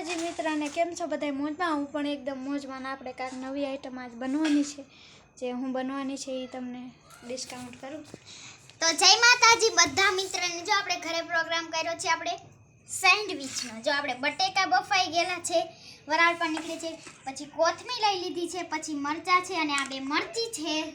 માતાજી મિત્રને કેમ છો? બધા મોજમાં? હું પણ એકદમ મોજમાં આપણે કાંઈક નવી આઈટમ આજ બનવાની છે. જે હું બનવાની છે એ તમને ડિસ્કાઉન્ટ કરું. તો જય માતાજી બધા મિત્રને. જો આપણે ઘરે પ્રોગ્રામ કર્યો છે આપણે સેન્ડવિચનો જો આપણે બટેકા બફાઈ ગયેલા છે. વરાળ પણ નીકળી છે. પછી કોથમી લઈ લીધી છે. પછી મરચાં છે અને આ બે મરચી છે.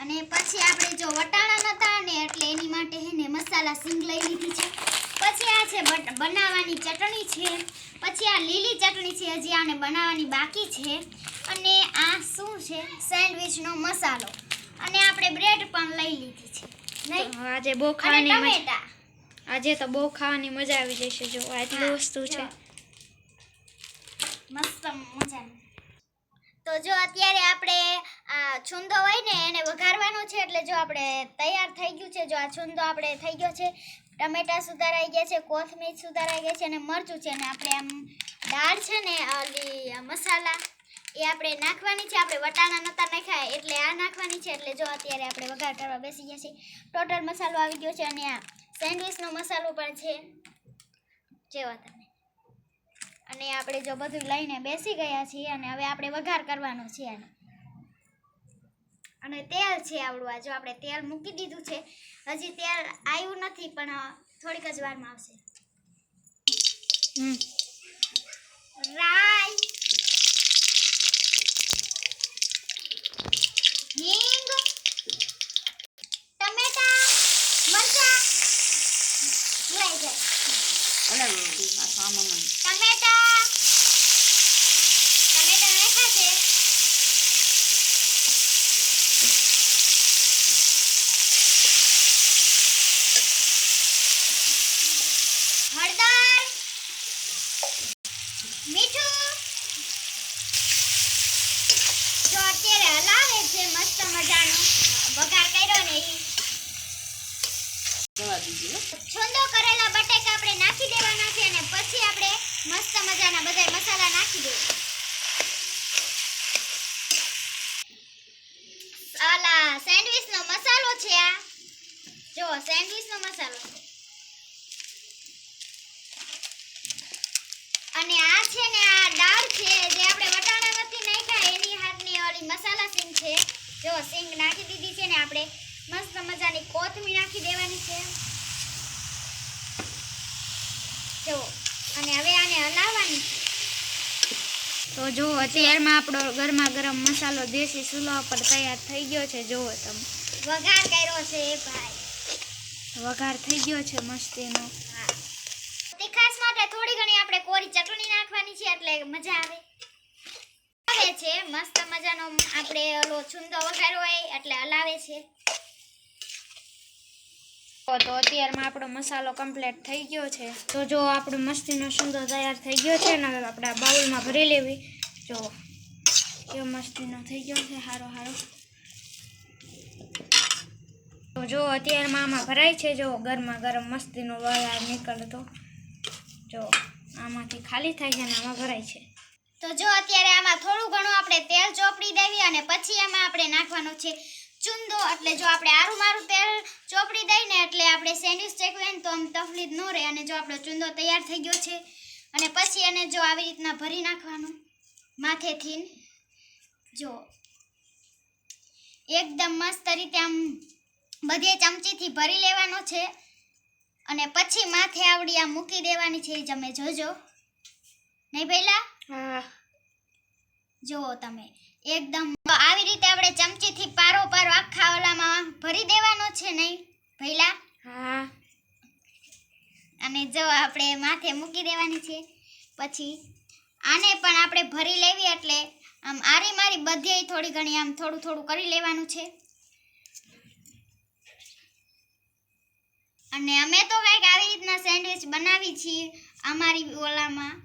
અને પછી આપણે જો વટાણા નતા ને એટલે એની માટે હે ને મસાલા સિંગ લઈ લીધી છે. પછી આ છે બનાવવાની ચટણી છે. પછી આ લીલી ચટણી છે હજી આને બનાવવાની બાકી છે. અને આ શું છે? સેન્ડવિચનો મસાલો. અને આપણે બ્રેડ પણ લઈ લીધી છે. નહીં? આજે બહુ ખાવાની મજા આજે તો બહુ ખાવાની મજા આવી જશે જો આટલી વસ્તુ છે. મસ્ત મજા તો જો અત્યારે આપણે આ છુંદો હોય ને એને વઘારવાનો છે એટલે જો આપણે તૈયાર થઈ ગયું છે જો આ છુંદો આપણે થઈ ગયો છે ટમેટા સુધારાઈ ગયા છે, કોથમીર સુધારાઈ ગયા છે અને મરચું છે અને આપણે આમ દાળ છે ને, ઓલી મસાલા એ આપણે નાખવાની છે. આપણે વટાણા નતા નાખ્યા એટલે આ નાખવાની છે. એટલે જો અત્યારે આપણે વઘાર કરવા બેસી ગયા છીએ. ટોટલ મસાલો આવી ગયો છે અને આ સેન્ડવિચનો મસાલો પણ છે. જેવા તમે. અને આપણે જો બધું લઈને બેસી ગયા છીએ અને હવે આપણે વઘાર કરવાનો છે આને. અને તેલ છે આવડું આ જો આપણે તેલ મૂકી દીધું છે. હજી તેલ આવ્યું નથી પણ થોડીક જ વારમાં આવશે. હમ. રાઈ. હિંગ. ટમેટા. મરચા. ભૂલાઈ જાય. ટમેટા. ટમેટા નાખ્યા છે હળદર મીઠું જો અત્યારે હલાવે છે મસ્ત મજાનો વઘાર ને છોંદો કરેલા બટેકા આપણે નાખી દેવાના છે અને પછી આપણે મસ્ત મજાના બધા મસાલા નાખી દેવા આલા સેન્ડવિચનો મસાલો છે આ. જો સેન્ડવિચનો મસાલો છે અને આ છે ને આ દાળ છે જે આપણે વટાણા નથી નાખ્યા એની હાથની ઓલી મસાલા સિંગ છે જો સિંગ નાખી દીધી છે ને આપણે મસ્ત મજાની કોથમીર નાખી દેવાની છે. જો અને હવે આને હલાવવાની. તો જો અત્યારમાં આપણો ગરમા ગરમ મસાલો દેશી ચૂલા પર તૈયાર થઈ ગયો છે. જુઓ તમે. વઘાર કર્યો છે ભાઈ. વઘાર થઈ ગયો છે મસ્તીનો. હા. તીખાસ માટે થોડી ઘણી આપણે કોરી ચટણી નાખવાની છે એટલે મજા આવે. છે. મસ્ત મજાનો આપણે ઓલો છુંદો વઘાર્યો હોય એટલે હલાવે છે. તો અત્યારમાં આપણો મસાલો કમ્પ્લીટ થઈ ગયો છે. તો જો આપણો મસ્તીનો છુંદો તૈયાર થઈ ગયો છે ને હવે આપણે બાઉલમાં ભરી લેવી. જો, કેવો મસ્તીનો થઈ ગયો છે સારો હારો. તો જો અત્યારમાં આમાં ભરાય છે, જો ગરમા ગરમ મસ્તીનો વરાળ નીકળતો. જો, આમાંથી ખાલી થાય છે અને આમાં ભરાય છે. તો જો અત્યારે આમાં થોડું ઘણું આપણે તેલ ચોપડી દેવી અને પછી એમાં આપણે નાખવાનો છે ચુંદો. એટલે જો આપણે આરું મારું તેલ ચોપડી દઈએ ને એટલે આપણે સેન્ડવિચ ચેકવે ને તો આમ તફલીદ ન રહે અને જો આપણો ચુંદો તૈયાર થઈ ગયો છે અને પછી એને જો આવી રીતના ભરી નાખવાનું માથેથી જો એકદમ મસ્ત રીતે આમ બધે ચમચીથી ભરી લેવાનો છે અને પછી માથે આવડી આમ મૂકી દેવાની છે એ તમે જોજો. નહીં પહેલા હા. જુઓ તમે એકદમ આવી રીતે આપણે ચમચીથી પારો પારો આખા ઓલામાં ભરી દેવાનો છે નહીં? પહેલા હા. અને જો આપણે માથે મૂકી દેવાની છે પછી આને પણ આપણે ભરી લેવી એટલે આમ આરી મારી બધે થોડી ઘણી આમ થોડું થોડું કરી લેવાનું છે. અને અમે તો કંઈક આવી રીતના સેન્ડવિચ બનાવી છીએ અમારી ઓલામાં.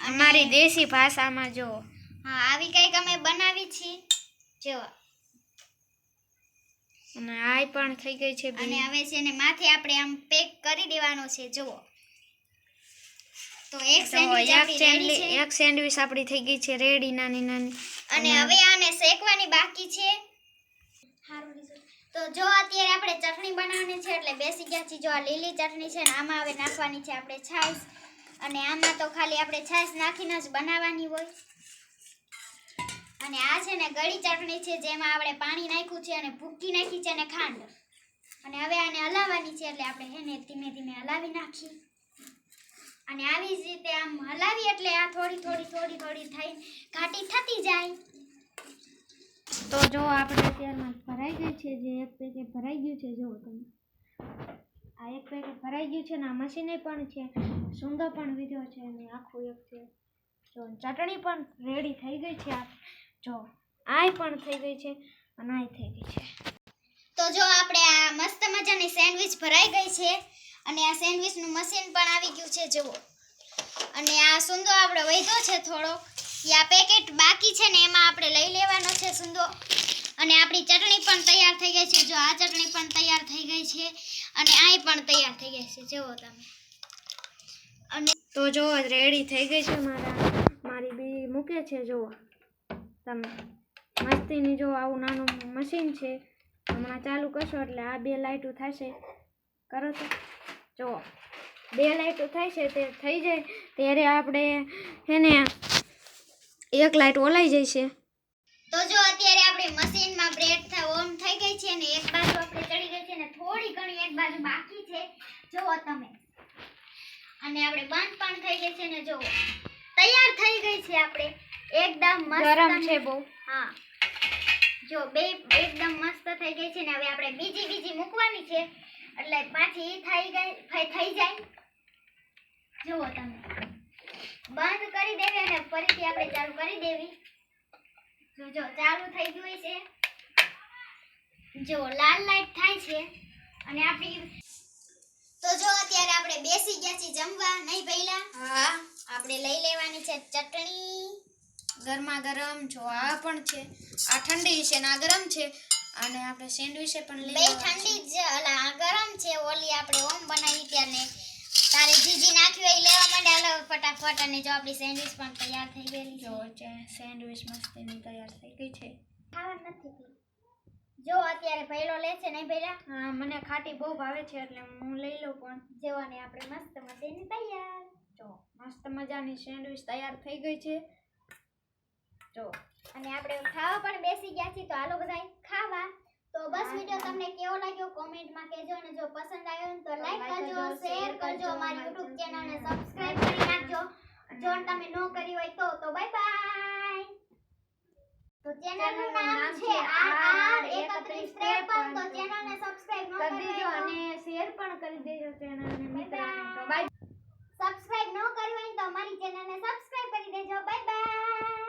અમારી દેશી ભાષામાં જો હા આવી કંઈક અમે બનાવી છે જો અને આય પણ થઈ ગઈ છે અને હવે છે ને માથે આપણે આમ પેક કરી દેવાનો છે જુઓ. તો એક સેન્ડવિચ આપણી એક સેન્ડવિચ આપણી થઈ ગઈ છે રેડી નાની નાની. અને હવે આને શેકવાની બાકી છે. તો જો અત્યારે આપણે ચટણી બનાવવાની છે એટલે બેસી ગયા છીએ. જો આ લીલી ચટણી છે ને આમાં હવે નાખવાની છે આપણે છાશ. અને આમાં તો ખાલી આપણે છાશ નાખીને જ બનાવવાની હોય. અને આ છે ને ગળી ચટણી છે, જેમાં આપણે પાણી નાખ્યું છે અને ભૂકી નાખી છે અને ખાંડ. અને હવે આને હલાવવાની છે, એટલે આપણે એને ધીમે ધીમે હલાવી નાખી અને આવી જ રીતે આમ હલાવી, એટલે આ થોડી થોડી થોડી થોડી થઈ, ઘાટી થતી જાય. તો જો આપણે અત્યારમાં ભરાઈ ગઈ છે, જે એક પેકેટ ભરાઈ ગયું છે જો તમે. આ એક પેકેટ ભરાઈ ગયું છે ને, આ મશીને પણ છે. સુંદર પણ વિધ્યો છે અને આખું એક છે. જો ચટણી પણ રેડી થઈ ગઈ છે આ. જો આય પણ થઈ ગઈ છે અને આય થઈ ગઈ છે. તો જો આપણે આ મસ્ત મજાની સેન્ડવિચ ભરાઈ ગઈ છે અને આ સેન્ડવિચનું મશીન પણ આવી ગયું છે જુઓ. અને આ સુંદો આપણે વધ્યો છે થોડો. એ આ પેકેટ બાકી છે ને એમાં આપણે લઈ લેવાનો છે સુંદો. અને આપણી ચટણી પણ તૈયાર થઈ ગઈ છે. જો આ ચટણી પણ તૈયાર થઈ ગઈ છે અને આ પણ તૈયાર થઈ ગઈ છે. જુઓ તમે. અને તો જો રેડી થઈ ગઈ છે મારા મારી બી મૂકે છે જુઓ તમે મસ્તીની જો આવું નાનું મશીન છે, હમણાં ચાલુ કરશો એટલે આ બે લાઇટો થશે. કરો તો. જુઓ બે લાઇટો થાય છે તે થઈ જાય, ત્યારે આપણે એને એક લાઇટ ઓલાઈ જાય છે. તો જો, અત્યારે આપણી મશીનમાં બ્રેડ ઓન થઈ ગઈ છે ને, એક બાજુ આપણે ચડી ગઈ છે ને, થોડી ઘણી એક બાજુ બાકી છે. જુઓ તમે. અને આપણે બંધ પણ થઈ ગઈ છે ને જો તૈયાર થઈ ગઈ છે આપણે. એકદમ મસ્ત ગરમ છે બહુ. હા. જો બે એકદમ મસ્ત થઈ ગઈ છે ને હવે આપણે બીજી બીજી મૂકવાની છે. એટલે પાછી એ થઈ ગઈ થઈ જાય. જુઓ તમે. બંધ કરી દેવી અને ફરીથી આપણે ચાલુ કરી દેવી. જો જો ચાલુ થઈ ગયું છે. જો લાલ લાઈટ થાય છે. અને આપણી તો જો અત્યારે આપણે બેસી ગયા છીએ જમવા નહીં પહેલા હા આપણે લઈ લેવાની છે ચટણી. ગરમા ગરમ જો આ પણ છે. આ ઠંડી છે ને આ ગરમ છે. અને આપણે સેન્ડવિચ પણ લઈ બે. ઠંડી જ અલા આ ગરમ છે ઓલી આપણે ઓમ બનાવી ત્યારને તારે જીજી નાખ્યું એ લેવા માંડે. હાલો ફટાફટ અને જો આપણી સેન્ડવિચ પણ તૈયાર થઈ ગઈ જો છે. સેન્ડવિચ મસ્તીની તૈયાર થઈ ગઈ છે. ખાવા નથી. જો અત્યારે પહેલો લે છે નહીં પહેલા હા મને ખાટી બહુ ભાવે છે એટલે હું લઈ લઉં પણ. જેવાને આપણે મસ્ત મજાની તૈયાર. જો મસ્ત મજાની સેન્ડવિચ તૈયાર થઈ ગઈ છે. જો. અને આપણે ખાવા પણ બેસી ગયા છીએ તો હાલો બધાય ખાવા. તો બસ વીડિયો તમને કેવો લાગ્યો કોમેન્ટમાં કહેજો અને જો પસંદ આવ્યો ને તો લાઈક કરજો શેર કરજો મારી યુટ્યુબ ચેનલને સબસ્ક્રાઇબ કરી નાખજો. જો તમે ન કરી હોય તો તો બાય બાય તો ચેનલનું નામ છે આર 3153 તો ચેનલને સબસ્ક્રાઇબ કરી દેજો અને શેર પણ કરી દેજો ચેનલને મિત્રોને. તો બાય સબસ્ક્રાઇબ ન કરી હોય તો અમારી ચેનલને સબસ્ક્રાઇબ કરી દેજો. Bye bye